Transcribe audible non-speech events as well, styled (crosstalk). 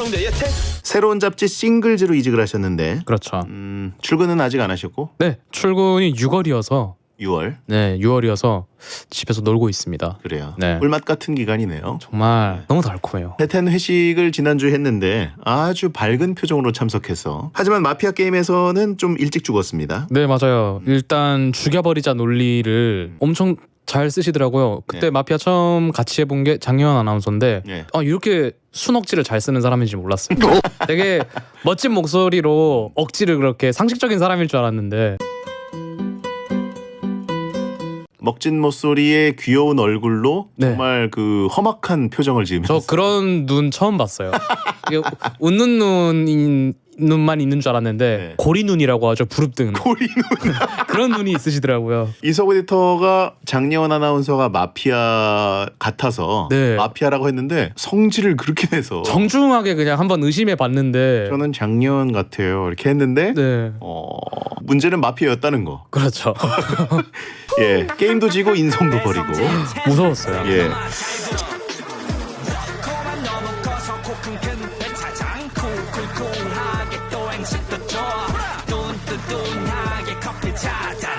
형제 예태 새로운 잡지 싱글즈로 이직을 하셨는데 그렇죠. 음, 출근은 아직 안 하셨고 네, 출근이 6월이어서 6월 네, 6월이어서 집에서 놀고 있습니다. 그래요. 네. 꿀맛 같은 기간이네요. 정말 너무 달콤해요. 해텐 회식을 지난주에 했는데 아주 밝은 표정으로 참석해서 하지만 마피아 게임에서는 좀 일찍 죽었습니다. 네, 맞아요. 일단 죽여버리자 논리를 엄청 잘 쓰시더라고요. 그때 네. 마피아 처음 같이 해본 게 장영환 아나운서인데 네. 아 이렇게 순억지를 잘 쓰는 사람인지 몰랐어요. 되게 멋진 목소리로 억지를 그렇게 상식적인 사람일 줄 알았는데 먹진 못소리의 귀여운 얼굴로 네. 정말 그 험악한 표정을 지으면서 저 그런 눈 처음 봤어요. 이게 웃는 눈인 눈만 있는 줄 알았는데 네. 고리 눈이라고 하죠. 부릅뜨는 고리 눈. (laughs) 그런 눈이 있으시더라고요. 이석 에디터가 장예원 아나운서가 마피아 같아서 네. 마피아라고 했는데 성질을 그렇게 내서 정중하게 그냥 한번 의심해 봤는데 저는 장예원 같아요 이렇게 했는데 네 어, 문제는 마피아였다는 거. 그렇죠. (laughs) 예, 게임도 지고 인성도 버리고. 무서웠어요. 예. 마지막에 커피 차다